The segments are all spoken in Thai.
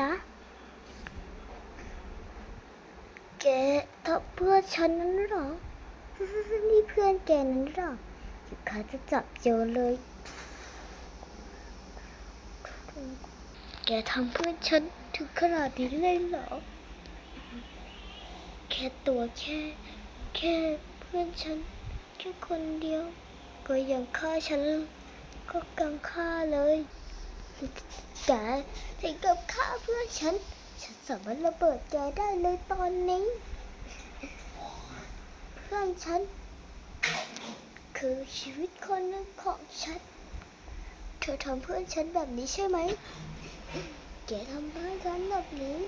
จ๊ะแกทำเพื่อฉันนั้นหรอ นี่เพื่อนแกนั้นหรอเขาจะจับโยนเลย แกทำเพื่อนฉันถึงขนาดนี้เลยเหรอ แค่ตัวแค่ แค่เพื่อนฉัน แค่คนเดียว ก็ยังฆ่าฉัน ก็กังฆ่าเลย แกถึงกับฆ่าเพื่อนฉัน ฉันสามารถระเบิดแกได้เลยตอนนี้ เพื่อนฉัน คือชีวิตคนหนึ่งของฉัน เธอทำเพื่อนฉันแบบนี้ใช่ไหมแกทำเพื่อนฉันแบบนี้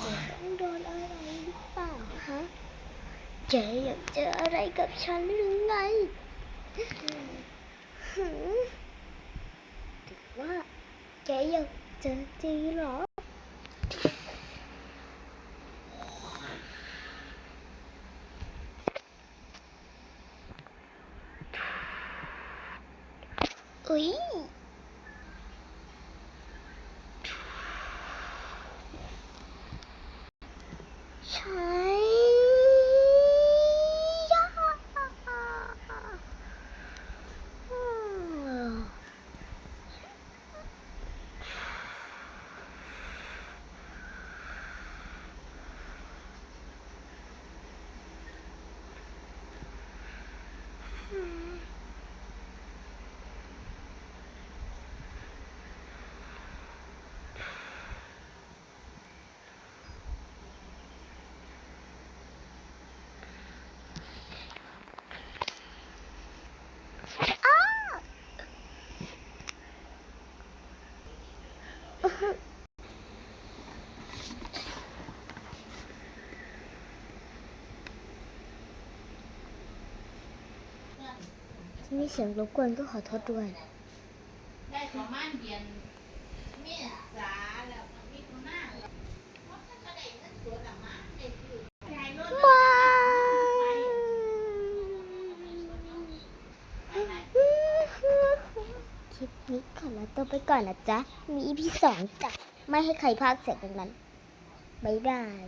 แกต้องโดนอะไรหรือเปล่าฮะแกอยากเจออะไรกับฉันหรือไง แกอยากเจอจริงเหรอ อุ๊ย ใช่ยาอืม ที่ มีเสียงรบกวนก็ขอโทษด้วย ได้ประมาณเดือนเมษาแล้วก็มิถุนาแล้วเพราะถ้าก็ได้เงินสวนละมาได้คือจ่ายรถ ว้า ไป ค ลิปนี้ขอลาตัวไปก่อนนะจ๊ะ มีอีพีสองจ้ะ ไม่ให้ใครพลาดเสร็จดังนั้น บ๊ายบาย